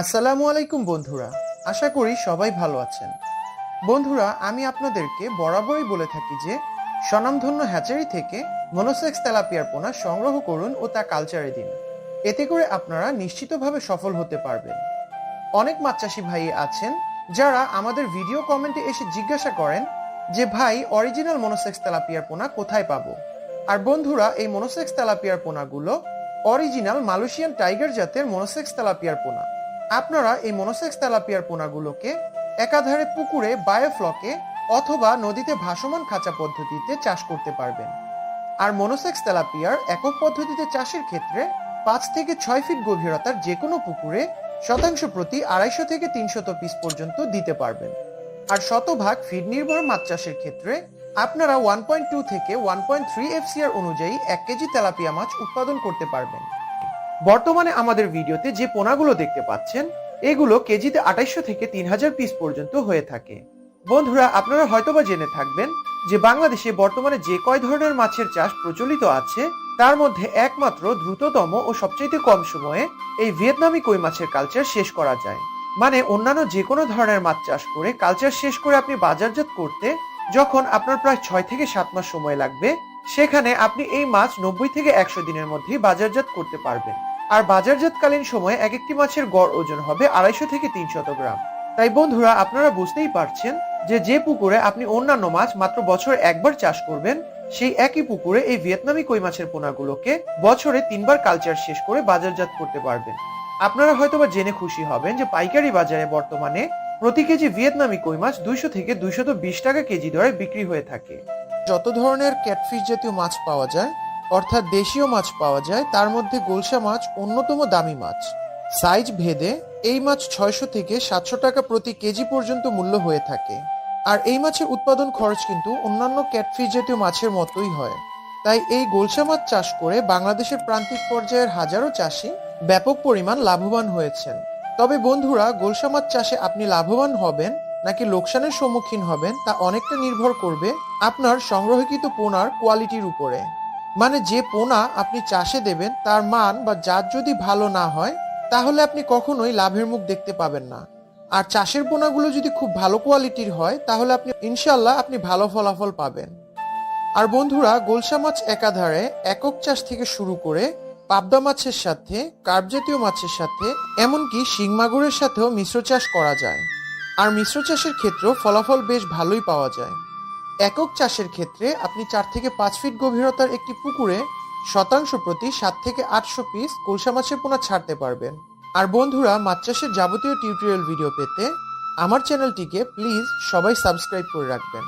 আসসালামু আলাইকুম, বন্ধুরা। আশা করি সবাই ভালো আছেন। বন্ধুরা, আমি আপনাদেরকে বরাবরই বলে থাকি যে, স্বনামধন্য হ্যাচারি থেকে মনোসেক্স তেলাপিয়ার পোনা সংগ্রহ করুন ও তা কালচারে দিন। এতে করে আপনারা নিশ্চিতভাবে সফল হতে পারবেন। অনেক মাছ চাষি ভাই আছেন যারা আমাদের ভিডিও কমেন্টে এসে জিজ্ঞাসা করেন যে, ভাই, অরিজিনাল মনোসেক্স তেলাপিয়ার পোনা কোথায় পাবো? আর বন্ধুরা, এই মনোসেক্স তেলাপিয়ার পোনাগুলো অরিজিনাল মালয়েশিয়ান টাইগার জাতের মনোসেক্স তেলাপিয়ার পোনা। আপনারা এই মনোসেক্স তেলাপিয়ার পোনাগুলোকে একাধারে পুকুরে, বায়োফ্লকে অথবা নদীতে ভাসমান খাঁচা পদ্ধতিতে চাষ করতে পারবেন। আর মনোসেক্স তেলাপিয়ার একক পদ্ধতিতে চাষের ক্ষেত্রে পাঁচ থেকে ছয় ফিট গভীরতার যে কোনো পুকুরে শতাংশ প্রতি আড়াইশো থেকে তিনশত পিস পর্যন্ত দিতে পারবেন। আর শতভাগ ফিড নির্ভর মাছ চাষের ক্ষেত্রে আপনারা ওয়ান পয়েন্ট টু থেকে ওয়ান পয়েন্ট থ্রি এফসিআর অনুযায়ী এক কেজি তেলাপিয়া মাছ উৎপাদন করতে পারবেন। বর্তমানে আমাদের ভিডিওতে যে পোনাগুলো দেখতে পাচ্ছেন, এগুলো কেজিতে আঠাইশো থেকে তিন হাজার পিস পর্যন্ত হয়ে থাকে। বন্ধুরা, আপনারা হয়তোবা জেনে থাকবেন যে বাংলাদেশে বর্তমানে যে কয় ধরনের মাছের চাষ প্রচলিত আছে, তার মধ্যে একমাত্র দ্রুততম ও সবচেয়ে কম সময়ে এই ভিয়েতনামি কই মাছের কালচার শেষ করা যায়। মানে অন্যান্য যে কোনো ধরনের মাছ চাষ করে কালচার শেষ করে আপনি বাজারজাত করতে যখন আপনার প্রায় ছয় থেকে সাত মাস সময় লাগবে, সেখানে আপনি এই মাছ নব্বই থেকে একশো দিনের মধ্যেই বাজারজাত করতে পারবেন। আর বাজারজাতকালীন সময়ে এক একটি মাছের গড় ওজন হবে আড়াইশো থেকে তিনশত গ্রাম। তাই বন্ধুরা, আপনারা বুঝতেই পারছেন যে যে পুকুরে আপনি অন্যান্য মাছ মাত্র বছরে একবার চাষ করবেন, সেই একই পুকুরে এই ভিয়েতনামি কই মাছের পোনাগুলোকে বছরে তিনবার কালচার শেষ করে বাজারজাত করতে পারবেন। আপনারা হয়তোবা জেনে খুশি হবেন যে পাইকারি বাজারে বর্তমানে প্রতি কেজি ভিয়েতনামি কই মাছ দুইশো থেকে দুইশত বিশ টাকা কেজি দরে বিক্রি হয়ে থাকে। যত ধরনের ক্যাটফিশ জাতীয় মাছ পাওয়া যায় অর্থাৎ দেশীয় মাছ পাওয়া যায়, তার মধ্যে গোলসা মাছ অন্যতম দামি মাছ। সাইজ ভেদে এই মাছ ছয়শো থেকে সাতশো টাকা প্রতি কেজি পর্যন্ত মূল্য হয়ে থাকে। আর এই মাছের উৎপাদন খরচ কিন্তু অন্যান্য ক্যাটফিশ জাতীয় মাছের মতোই হয়। তাই এই গোলসা মাছ চাষ করে বাংলাদেশের প্রান্তিক পর্যায়ের হাজারো চাষি ব্যাপক পরিমাণ লাভবান হয়েছেন। তবে বন্ধুরা, গোলসা মাছ চাষে আপনি লাভবান হবেন নাকি লোকসানের সম্মুখীন হবেন তা অনেকটা নির্ভর করবে আপনার সংগ্রহকৃত পোনার কোয়ালিটির উপরে। মানে যে পোনা আপনি চাষে দেবেন, তার মান বা জাত যদি ভালো না হয়, তাহলে আপনি কখনোই লাভের মুখ দেখতে পাবেন না। আর চাষের পোনাগুলো যদি খুব ভালো কোয়ালিটির হয়, তাহলে আপনি ইনশাল্লাহ আপনি ভালো ফলাফল পাবেন। আর বন্ধুরা, গোলসা মাছ একাধারে একক চাষ থেকে শুরু করে পাবদা মাছের সাথে কার্প জাতীয় মাছের সাথে, এমনকি শিং মাগুরের সাথেও মিশ্র চাষ করা যায়। আর মিশ্র চাষের ক্ষেত্রেও ফলাফল বেশ ভালোই পাওয়া যায়। একক চাষের ক্ষেত্রে আপনি চার থেকে পাঁচ ফিট গভীরতার একটি পুকুরে শতাংশ প্রতি সাত থেকে আটশো পিস কলসা মাছের পোনা ছাড়তে পারবেন। আর বন্ধুরা, মাছ চাষের যাবতীয় টিউটোরিয়াল ভিডিও পেতে আমার চ্যানেলটিকে প্লিজ সবাই সাবস্ক্রাইব করে রাখবেন।